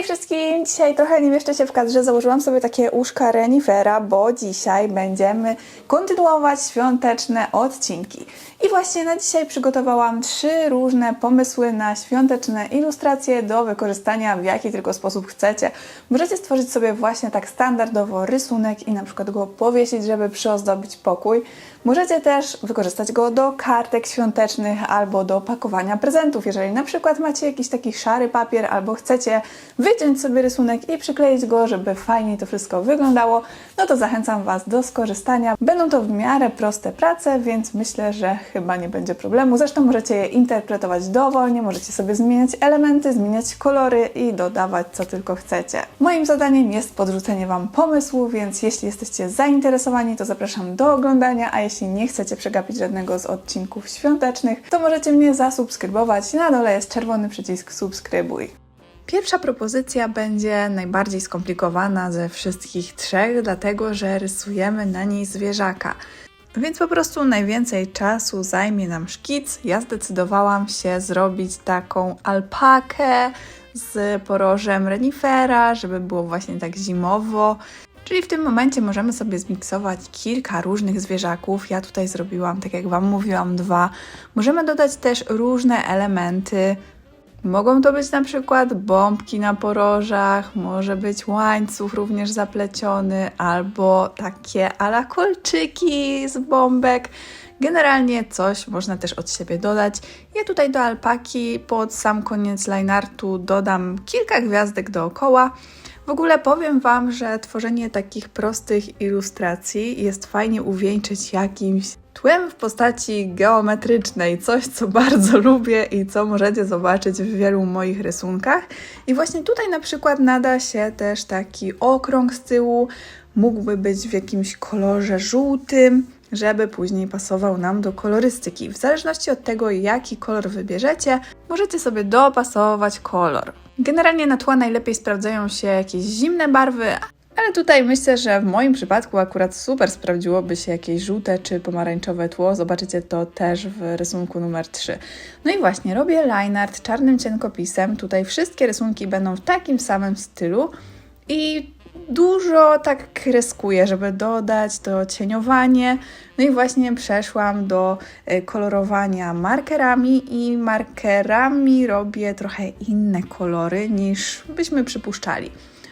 Hej wszystkim! Dzisiaj trochę nie mieszczę się w kadrze. Założyłam sobie takie uszka renifera, bo dzisiaj będziemy kontynuować świąteczne odcinki. I właśnie na dzisiaj przygotowałam trzy różne pomysły na świąteczne ilustracje do wykorzystania w jaki tylko sposób chcecie. Możecie stworzyć sobie właśnie tak standardowo rysunek i na przykład go powiesić, żeby przyozdobić pokój. Możecie też wykorzystać go do kartek świątecznych albo do pakowania prezentów. Jeżeli na przykład macie jakiś taki szary papier albo chcecie wyciąć sobie rysunek i przykleić go, żeby fajnie to wszystko wyglądało, no to zachęcam Was do skorzystania. Będą to w miarę proste prace, więc myślę, że chyba nie będzie problemu. Zresztą możecie je interpretować dowolnie, możecie sobie zmieniać elementy, zmieniać kolory i dodawać co tylko chcecie. Moim zadaniem jest podrzucenie Wam pomysłu, więc jeśli jesteście zainteresowani, to zapraszam do oglądania, a jeśli nie chcecie przegapić żadnego z odcinków świątecznych, to możecie mnie zasubskrybować. Na dole jest czerwony przycisk subskrybuj. Pierwsza propozycja będzie najbardziej skomplikowana ze wszystkich trzech, dlatego że rysujemy na niej zwierzaka. Więc po prostu najwięcej czasu zajmie nam szkic. Ja zdecydowałam się zrobić taką alpakę z porożem renifera, żeby było właśnie tak zimowo. Czyli w tym momencie możemy sobie zmiksować kilka różnych zwierzaków. Ja tutaj zrobiłam, tak jak Wam mówiłam, dwa. Możemy dodać też różne elementy. Mogą to być na przykład bombki na porożach, może być łańcuch również zapleciony, albo takie ala kolczyki z bombek. Generalnie coś można też od siebie dodać. Ja tutaj do alpaki pod sam koniec lineartu dodam kilka gwiazdek dookoła. W ogóle powiem Wam, że tworzenie takich prostych ilustracji jest fajnie uwieńczyć jakimś tłem w postaci geometrycznej, coś co bardzo lubię i co możecie zobaczyć w wielu moich rysunkach. I właśnie tutaj na przykład nada się też taki okrąg z tyłu, mógłby być w jakimś kolorze żółtym, żeby później pasował nam do kolorystyki. W zależności od tego, jaki kolor wybierzecie, możecie sobie dopasować kolor. Generalnie na tła najlepiej sprawdzają się jakieś zimne barwy, ale tutaj myślę, że w moim przypadku akurat super sprawdziłoby się jakieś żółte czy pomarańczowe tło. Zobaczycie to też w rysunku numer 3. No i właśnie, robię line art czarnym cienkopisem. Tutaj wszystkie rysunki będą w takim samym stylu i dużo tak kreskuję, żeby dodać to cieniowanie. No i właśnie przeszłam do e, kolorowania markerami i markerami robię trochę inne kolory niż byśmy przypuszczali.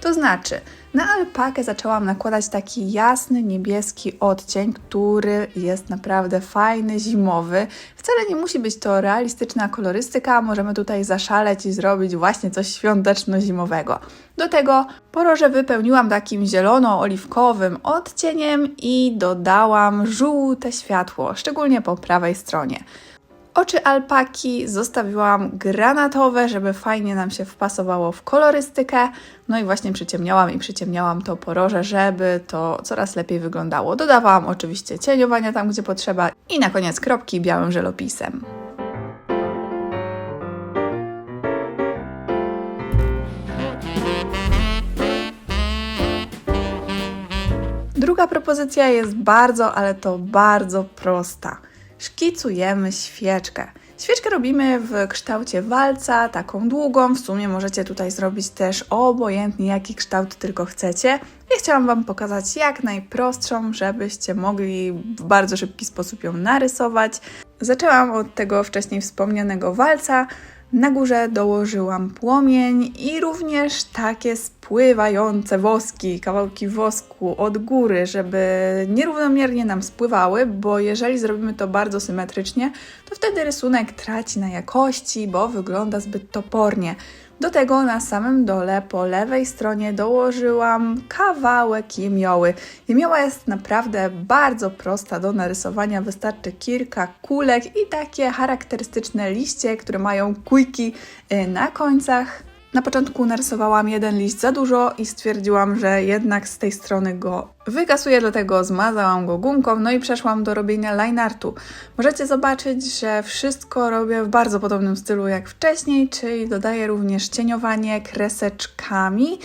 To znaczy, na alpakę zaczęłam nakładać taki jasny niebieski odcień, który jest naprawdę fajny, zimowy. Wcale nie musi być to realistyczna kolorystyka, możemy tutaj zaszaleć i zrobić właśnie coś świąteczno-zimowego. Do tego poroże wypełniłam takim zielono-oliwkowym odcieniem i dodałam żółte światło, szczególnie po prawej stronie. Oczy alpaki zostawiłam granatowe, żeby fajnie nam się wpasowało w kolorystykę. No i właśnie przyciemniałam i przyciemniałam to poroże, żeby to coraz lepiej wyglądało. Dodawałam oczywiście cieniowania tam, gdzie potrzeba i na koniec kropki białym żelopisem. Druga propozycja jest bardzo, ale to bardzo prosta. Szkicujemy świeczkę. Świeczkę robimy w kształcie walca, taką długą. W sumie możecie tutaj zrobić też obojętnie jaki kształt tylko chcecie. Ja chciałam Wam pokazać jak najprostszą, żebyście mogli w bardzo szybki sposób ją narysować. Zaczęłam od tego wcześniej wspomnianego walca. Na górze dołożyłam płomień i również takie spływające woski, kawałki wosku od góry, żeby nierównomiernie nam spływały, bo jeżeli zrobimy to bardzo symetrycznie, to wtedy rysunek traci na jakości, bo wygląda zbyt topornie. Do tego na samym dole po lewej stronie dołożyłam kawałek jemioły. Jemioła jest naprawdę bardzo prosta do narysowania, wystarczy kilka kulek i takie charakterystyczne liście, które mają kujki y, na końcach. Na początku narysowałam jeden liść za dużo i stwierdziłam, że jednak z tej strony go wykasuję, dlatego zmazałam go gumką, no i przeszłam do robienia line artu. Możecie zobaczyć, że wszystko robię w bardzo podobnym stylu jak wcześniej, czyli dodaję również cieniowanie kreseczkami.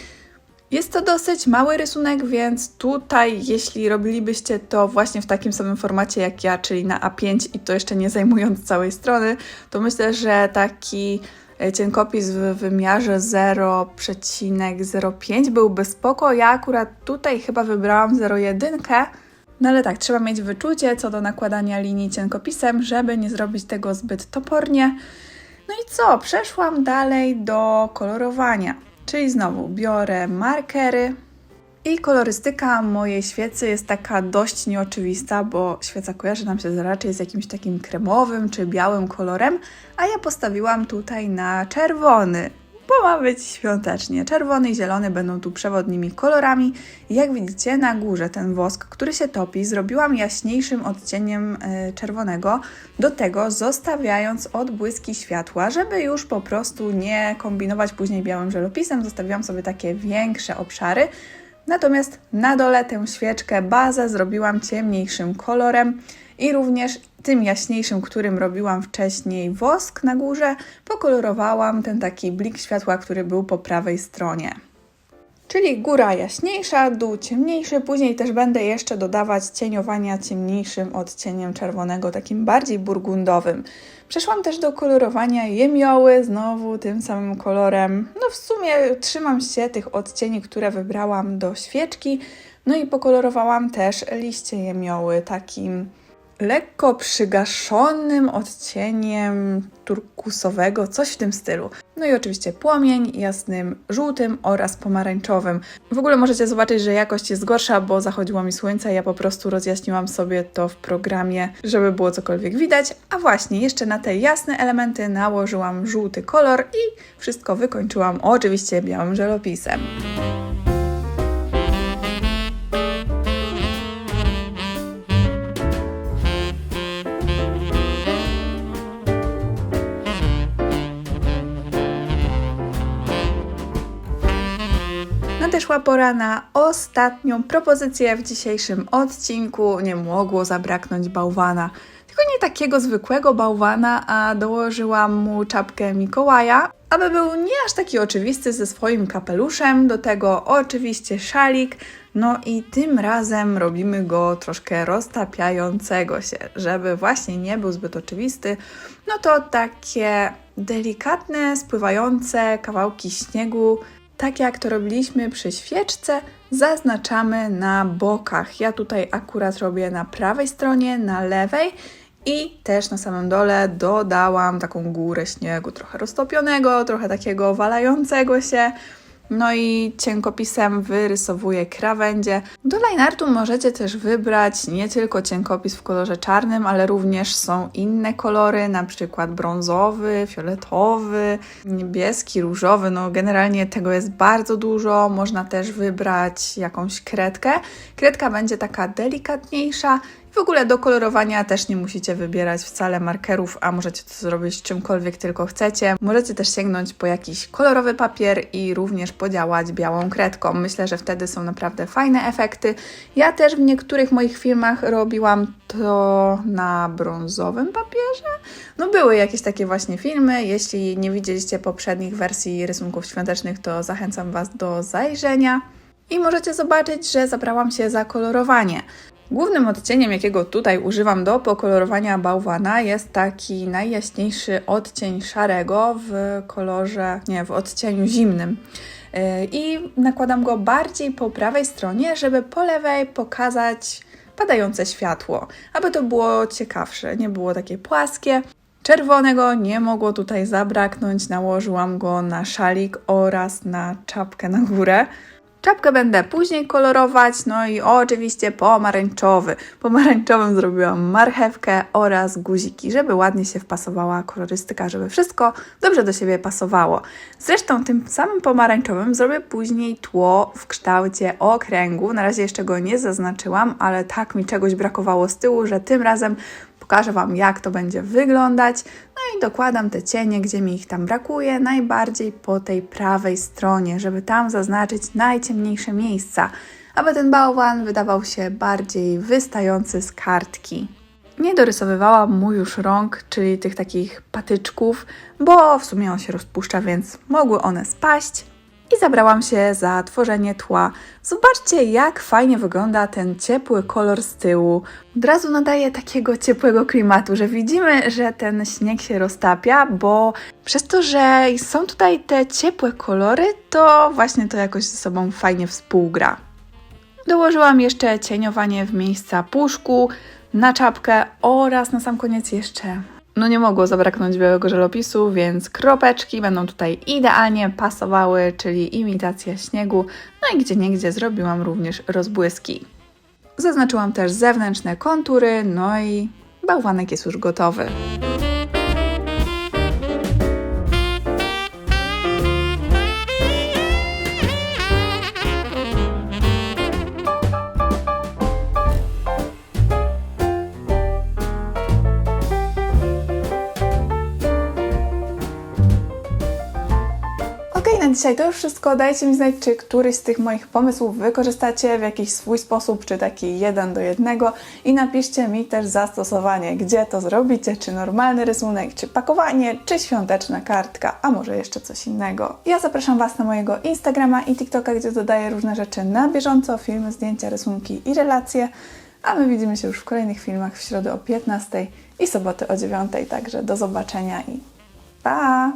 Jest to dosyć mały rysunek, więc tutaj, jeśli robilibyście to właśnie w takim samym formacie jak ja, czyli na A5 i to jeszcze nie zajmując całej strony, to myślę, że taki cienkopis w wymiarze 0,05 byłby spoko. Ja akurat tutaj chyba wybrałam 0,1. No ale tak, trzeba mieć wyczucie co do nakładania linii cienkopisem, żeby nie zrobić tego zbyt topornie. No i co? Przeszłam dalej do kolorowania. Czyli znowu biorę markery, i kolorystyka mojej świecy jest taka dość nieoczywista, bo świeca kojarzy nam się raczej z jakimś takim kremowym czy białym kolorem, a ja postawiłam tutaj na czerwony, bo ma być świątecznie. Czerwony i zielony będą tu przewodnimi kolorami. Jak widzicie na górze ten wosk, który się topi, zrobiłam jaśniejszym odcieniem y, czerwonego, do tego zostawiając odbłyski światła, żeby już po prostu nie kombinować później białym żelopisem, zostawiłam sobie takie większe obszary, Natomiast na dole tę świeczkę bazę zrobiłam ciemniejszym kolorem i również tym jaśniejszym, którym robiłam wcześniej wosk na górze, pokolorowałam ten taki blik światła, który był po prawej stronie. Czyli góra jaśniejsza, dół ciemniejszy. Później też będę jeszcze dodawać cieniowania ciemniejszym odcieniem czerwonego, takim bardziej burgundowym. Przeszłam też do kolorowania jemioły, znowu tym samym kolorem. No w sumie trzymam się tych odcieni, które wybrałam do świeczki. No i pokolorowałam też liście jemioły takim lekko przygaszonym odcieniem turkusowego, coś w tym stylu. No i oczywiście płomień jasnym żółtym oraz pomarańczowym. W ogóle możecie zobaczyć, że jakość jest gorsza, bo zachodziło mi słońce, ja po prostu rozjaśniłam sobie to w programie, żeby było cokolwiek widać. A właśnie, jeszcze na te jasne elementy nałożyłam żółty kolor i wszystko wykończyłam oczywiście białym żelopisem. Nadeszła pora na ostatnią propozycję w dzisiejszym odcinku. Nie mogło zabraknąć bałwana. Tylko nie takiego zwykłego bałwana, a dołożyłam mu czapkę Mikołaja, aby był nie aż taki oczywisty ze swoim kapeluszem. Do tego oczywiście szalik. No i tym razem robimy go troszkę roztapiającego się, żeby właśnie nie był zbyt oczywisty. No to takie delikatne, spływające kawałki śniegu tak jak to robiliśmy przy świeczce, zaznaczamy na bokach. Ja tutaj akurat robię na prawej stronie, na lewej i też na samym dole dodałam taką górę śniegu, trochę roztopionego, trochę takiego walającego się. No i cienkopisem wyrysowuję krawędzie. Do lineartu możecie też wybrać nie tylko cienkopis w kolorze czarnym, ale również są inne kolory, na przykład brązowy, fioletowy, niebieski, różowy. No generalnie tego jest bardzo dużo. Można też wybrać jakąś kredkę. Kredka będzie taka delikatniejsza w ogóle do kolorowania też nie musicie wybierać wcale markerów, a możecie to zrobić czymkolwiek tylko chcecie. Możecie też sięgnąć po jakiś kolorowy papier i również podziałać białą kredką. Myślę, że wtedy są naprawdę fajne efekty. Ja też w niektórych moich filmach robiłam to na brązowym papierze. No były jakieś takie właśnie filmy. Jeśli nie widzieliście poprzednich wersji rysunków świątecznych, to zachęcam Was do zajrzenia. I możecie zobaczyć, że zabrałam się za kolorowanie. Głównym odcieniem, jakiego tutaj używam do pokolorowania bałwana jest taki najjaśniejszy odcień szarego w kolorze, nie, w odcieniu zimnym. Yy, I nakładam go bardziej po prawej stronie, żeby po lewej pokazać padające światło, aby to było ciekawsze, nie było takie płaskie. Czerwonego nie mogło tutaj zabraknąć, nałożyłam go na szalik oraz na czapkę na górę. Czapkę będę później kolorować, no i oczywiście pomarańczowy. Pomarańczowym zrobiłam marchewkę oraz guziki, żeby ładnie się wpasowała kolorystyka, żeby wszystko dobrze do siebie pasowało. Zresztą tym samym pomarańczowym zrobię później tło w kształcie okręgu. Na razie jeszcze go nie zaznaczyłam, ale tak mi czegoś brakowało z tyłu, że tym razem Pokażę Wam, jak to będzie wyglądać. No i dokładam te cienie, gdzie mi ich tam brakuje, najbardziej po tej prawej stronie, żeby tam zaznaczyć najciemniejsze miejsca, aby ten bałwan wydawał się bardziej wystający z kartki. Nie dorysowywałam mu już rąk, czyli tych takich patyczków, bo w sumie on się rozpuszcza, więc mogły one spaść. I zabrałam się za tworzenie tła. Zobaczcie, jak fajnie wygląda ten ciepły kolor z tyłu. Od razu nadaje takiego ciepłego klimatu, że widzimy, że ten śnieg się roztapia, bo przez to, że są tutaj te ciepłe kolory, to właśnie to jakoś ze sobą fajnie współgra. Dołożyłam jeszcze cieniowanie w miejsca puszku, na czapkę oraz na sam koniec jeszcze. No nie mogło zabraknąć białego żelopisu, więc kropeczki będą tutaj idealnie pasowały, czyli imitacja śniegu. No i gdzie niegdzie zrobiłam również rozbłyski. Zaznaczyłam też zewnętrzne kontury, no i bałwanek jest już gotowy. Dzisiaj to już wszystko. Dajcie mi znać, czy któryś z tych moich pomysłów wykorzystacie w jakiś swój sposób, czy taki jeden do jednego i napiszcie mi też zastosowanie, gdzie to zrobicie, czy normalny rysunek, czy pakowanie, czy świąteczna kartka, a może jeszcze coś innego. Ja zapraszam Was na mojego Instagrama i TikToka, gdzie dodaję różne rzeczy na bieżąco, filmy, zdjęcia, rysunki i relacje, a my widzimy się już w kolejnych filmach w środę o 15 i soboty o 9, także do zobaczenia i pa!